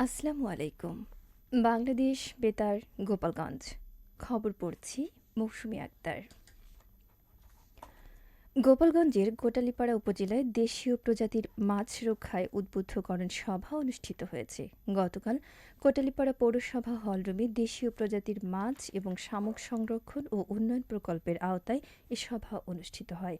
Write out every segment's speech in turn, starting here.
আসসালামু আলাইকুম। বাংলাদেশ বেতার গোপালগঞ্জ। খবর পড়ছি মৌসুমি আক্তার। গোপালগঞ্জের গোটালীপাড়া উপজেলায় দেশীয় প্রজাতির মাছ রক্ষায় উদ্বুদ্ধকরণ সভা অনুষ্ঠিত হয়েছে। গতকাল কোটালিপাড়া পৌরসভা হলরুমে দেশীয় প্রজাতির মাছ এবং শামুক সংরক্ষণ ও উন্নয়ন প্রকল্পের আওতায় এ সভা অনুষ্ঠিত হয়।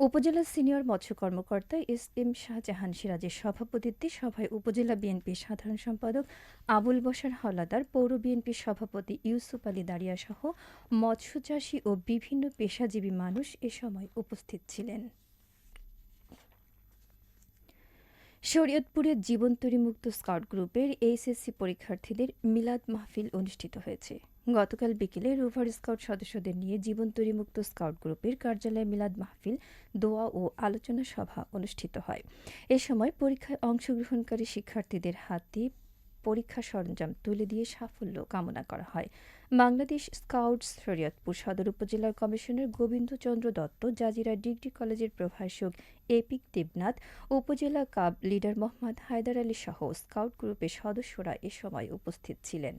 উপজেলা সিনিয়র মৎস্য কর্মকর্তা এস এম শাহজাহান সিরাজের সভাপতিত্বে সভায় উপজেলা বিএনপির সাধারণ সম্পাদক আবুল বসার হলাদার পৌর বিএনপির সভাপতি ইউসুফ আলী দাড়িয়াসহ মৎস্যচাষী ও বিভিন্ন পেশাজীবী মানুষ এ সময় উপস্থিত ছিলেন। শরীয়তপুরের জীবনতরীমুক্ত স্কাউট গ্রুপের এইচএসসি পরীক্ষার্থীদের মিলাদ মাহফিল অনুষ্ঠিত হয়েছে। গতকাল বিকেলে রোভার স্কাউট সদস্যদের নিয়ে জীবনতরীমুক্ত স্কাউট গ্রুপের কার্যালয়ে মিলাদ মাহফিল, দোয়া ও আলোচনা সভা অনুষ্ঠিত হয়। এ সময় পরীক্ষায় অংশগ্রহণকারী শিক্ষার্থীদের হাতে পরীক্ষা সরঞ্জাম তুলে দিয়ে সাফল্য কামনা করা হয়। বাংলাদেশ স্কাউটস শরীয়তপুর সদর উপজেলার কমিশনার গোবিন্দচন্দ্র দত্ত জাজিরা ডিগ্রি কলেজের প্রভাষক এপিক দেবনাথ, উপজেলা কাব লিডার মোহাম্মদ হায়দার আলী সহ স্কাউট গ্রুপের সদস্যরা এ সময় উপস্থিত ছিলেন।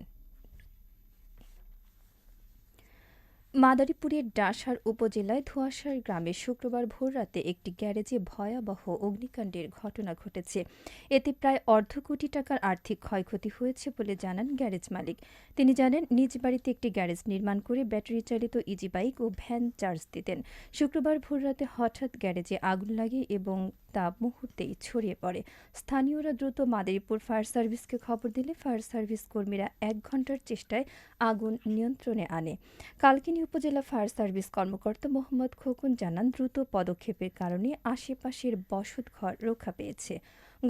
মাদারীপুরের ডাসার উপজেলায় ধোয়াশার গ্রামে শুক্রবার ভোররাতে একটি গ্যারেজে ভয়াবহ অগ্নিকাণ্ডের ঘটনা ঘটেছে। এতে প্রায় অর্ধ কোটি টাকার আর্থিক ক্ষয়ক্ষতি হয়েছে বলে জানান গ্যারেজ মালিক। তিনি জানেন, নিজ বাড়িতে একটি গ্যারেজ নির্মাণ করে ব্যাটারি চালিত ইজি বাইক ও ভ্যান চার্জ দিতেন। শুক্রবার ভোররাতে হঠাৎ গ্যারেজে আগুন লাগে এবং তা মুহূর্তেই ছড়িয়ে পড়ে। স্থানীয়রা দ্রুত মাদারীপুর ফায়ার সার্ভিসকে খবর দিলে ফায়ার সার্ভিস কর্মীরা এক ঘণ্টার চেষ্টায় আগুন নিয়ন্ত্রণে আনে। কালকিনি উপজেলা ফায়ার সার্ভিস কর্মকর্তা মোহাম্মদ খোকন জানান, দ্রুত পদক্ষেপের কারণে আশেপাশের বসত ঘর রক্ষা পেয়েছে।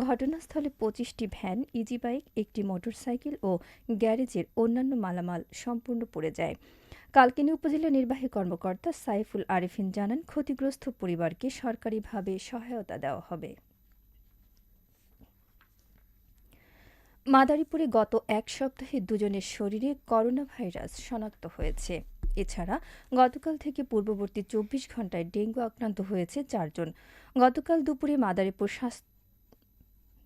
ঘটনাস্থলে পঁচিশটি ভ্যান, ইজি বাইক, একটি মোটরসাইকেল ও গ্যারেজের অন্যান্য মালামাল সম্পূর্ণ পড়ে যায়। কালকিনি উপজেলা নির্বাহী কর্মকর্তা সাইফুল আরিফিন জানান, ক্ষতিগ্রস্ত পরিবারকে সরকারিভাবে সহায়তা দেওয়া হবে। মাদারীপুরে গত এক সপ্তাহে দুজনের শরীরে করোনা ভাইরাস শনাক্ত হয়েছে। এছাড়া গতকাল থেকে পূর্ববর্তী চব্বিশ ঘন্টায় ডেঙ্গু আক্রান্ত হয়েছে চারজন। গতকাল দুপুরে মাদারীপুর স্বাস্থ্য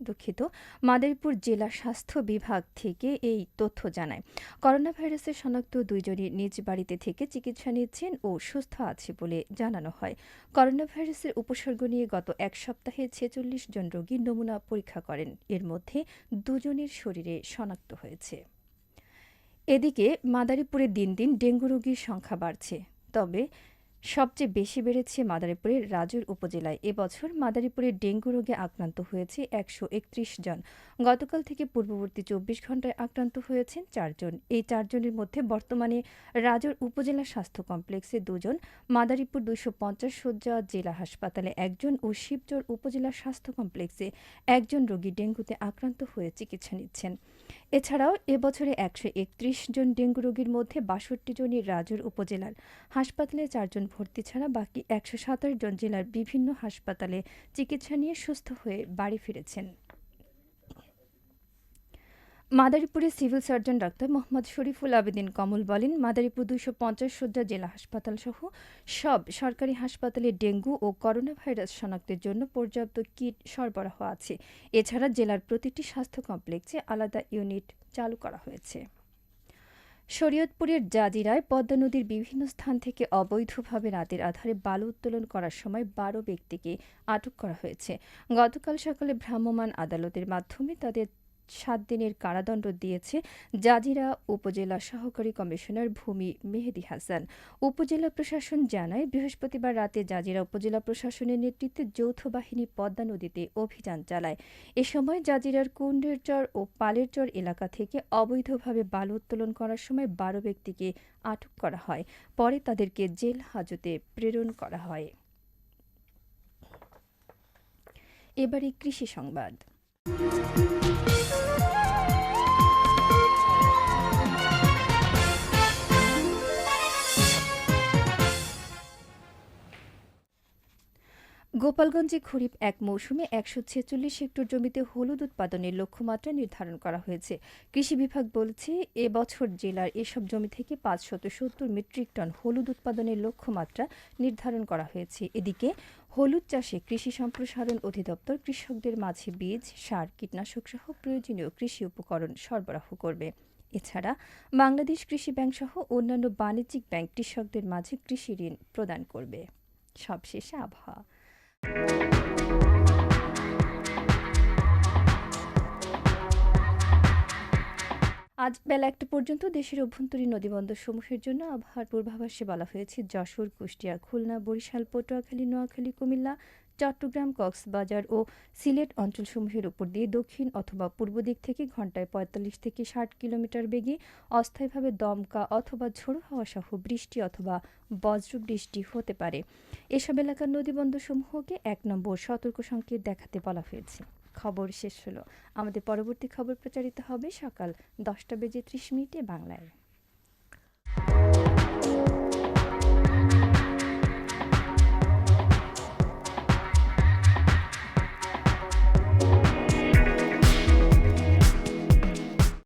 দুঃখিত, মাদারীপুর জেলা স্বাস্থ্য বিভাগ থেকে এই তথ্য জানায়। করোনা ভাইরাসের শনাক্ত দুইজনই নিজ বাড়িতে থেকে চিকিৎসা নিচ্ছেন ও সুস্থ আছে বলে জানানো হয়। করোনা ভাইরাসের উপসর্গ নিয়ে গত এক সপ্তাহে ছেচল্লিশ জন রোগী নমুনা পরীক্ষা করেন। এর মধ্যে দুজনের শরীরে শনাক্ত হয়েছে। এদিকে মাদারীপুরে দিন দিন ডেঙ্গু রোগীর সংখ্যা বাড়ছে। তবে সবচেয়ে বেশি বেড়েছে মাদারীপুরের রাজুর উপজেলায়। এবছর মাদারীপুরে ডেঙ্গু রোগে আক্রান্ত হয়েছে একশো একত্রিশ জন। গতকাল থেকে পূর্ববর্তী চব্বিশ ঘন্টায় আক্রান্ত হয়েছেন চারজন। এই চারজনের মধ্যে বর্তমানে রাজুর উপজেলা স্বাস্থ্য কমপ্লেক্সে দুজন, মাদারীপুর দুইশো পঞ্চাশ শয্যা জেলা হাসপাতালে একজন ও শিবচর উপজেলা স্বাস্থ্য কমপ্লেক্সে একজন রোগী ডেঙ্গুতে আক্রান্ত হয়ে চিকিৎসা নিচ্ছেন। এছাড়াও এবছরে একশো একত্রিশ জন ডেঙ্গু রোগীর মধ্যে বাষট্টি জনই রাজুর উপজেলার। হাসপাতালে চারজন ভর্তি ছাড়া বাকি একশো সাতাশ জন জেলার বিভিন্ন হাসপাতালে চিকিৎসা নিয়ে সুস্থ হয়ে বাড়ি ফিরেছেন। মাদারীপুরের civil surgeon doctor Mohammad Shariful Abedin Kamal বলেন, মাদারীপুর দুইশো পঞ্চাশ শয্যা জেলা হাসপাতাল সহ সব সরকারি হাসপাতালে ডেঙ্গু ও করোনা ভাইরাস শনাক্তের জন্য পর্যাপ্ত কিট সরবরাহ আছে। এছাড়া জেলার প্রতিটি স্বাস্থ্য কমপ্লেক্সে আলাদা ইউনিট চালু করা হয়েছে। শরীয়তপুরের জাজিরায় পদ্মা নদীর বিভিন্ন স্থান থেকে অবৈধভাবে রাতের আধারে বালু উত্তোলন করার সময় বারো ব্যক্তিকে আটক করা হয়েছে। গতকাল সকালে ভ্রাম্যমাণ আদালতের মাধ্যমে তাদের সাত দিনের কারাদণ্ড দিয়েছে জাজিরা উপজেলা সহকারী কমিশনার ভূমি মেহেদি হাসান। উপজেলা প্রশাসন জানায়, বৃহস্পতিবার রাতে জাজিরা উপজেলা প্রশাসনের নেতৃত্বে যৌথ বাহিনী পদ্মা নদীতে অভিযান চালায়। এ সময় জাজিরার কুণ্ডেরচর ও পালেরচর এলাকা থেকে অবৈধভাবে বালু উত্তোলন করার সময় বারো ব্যক্তিকে আটক করা হয়। পরে তাদেরকে জেল হাজতে প্রেরণ করা হয়। এবারে কৃষি সংবাদ। গোপালগঞ্জে খরিফ এক মৌসুমে একশো ছেচল্লিশ হেক্টর জমিতে হলুদ উৎপাদনের লক্ষ্যমাত্রা নির্ধারণ করা হয়েছে। কৃষি বিভাগ বলছে, এবছর জেলার এসব জমি থেকে পাঁচশত সত্তর মেট্রিক টন হলুদ উৎপাদনের লক্ষ্যমাত্রা নির্ধারণ করা হয়েছে। এদিকে, হলুদ চাষে কৃষি সম্প্রসারণ অধিদপ্তর কৃষকদের মাঝে বীজ, সার, কীটনাশক সহ প্রয়োজনীয় কৃষি উপকরণ সরবরাহ করবে। এছাড়া, বাংলাদেশ কৃষি ব্যাংক সহ অন্যান্য বাণিজ্যিক ব্যাংক কৃষকদের মাঝে কৃষি ঋণ প্রদান করবে। সবশেষে আবহাওয়া। আজ বেলা একটা পর্যন্ত দেশের অভ্যন্তরীণ নদীবন্দর সমূহের জন্য আবহাওয়ার পূর্বাভাসে বলা হয়েছে, যশোর, কুষ্টিয়া, খুলনা, বরিশাল, পটুয়াখালী, নোয়াখালী, কুমিল্লা চট্টগ্রাম, কক্সবাজার ও সিলেট অঞ্চলসমূহের উপর দিয়ে দক্ষিণ অথবা পূর্ব দিক থেকে ঘন্টায় পঁয়তাল্লিশ থেকে ষাট কিলোমিটার বেগে অস্থায়ীভাবে দমকা অথবা ঝোড়ো হাওয়া সহ বৃষ্টি অথবা বজ্র বৃষ্টি হতে পারে। এসব এলাকার নদীবন্দরসমূহকে এক নম্বর সতর্ক সংকেত দেখাতে বলা হয়েছে। খবর শেষ হলো। আমাদের পরবর্তী খবর প্রচারিত হবে সকাল দশটা বেজে ত্রিশ মিনিটে বাংলায়।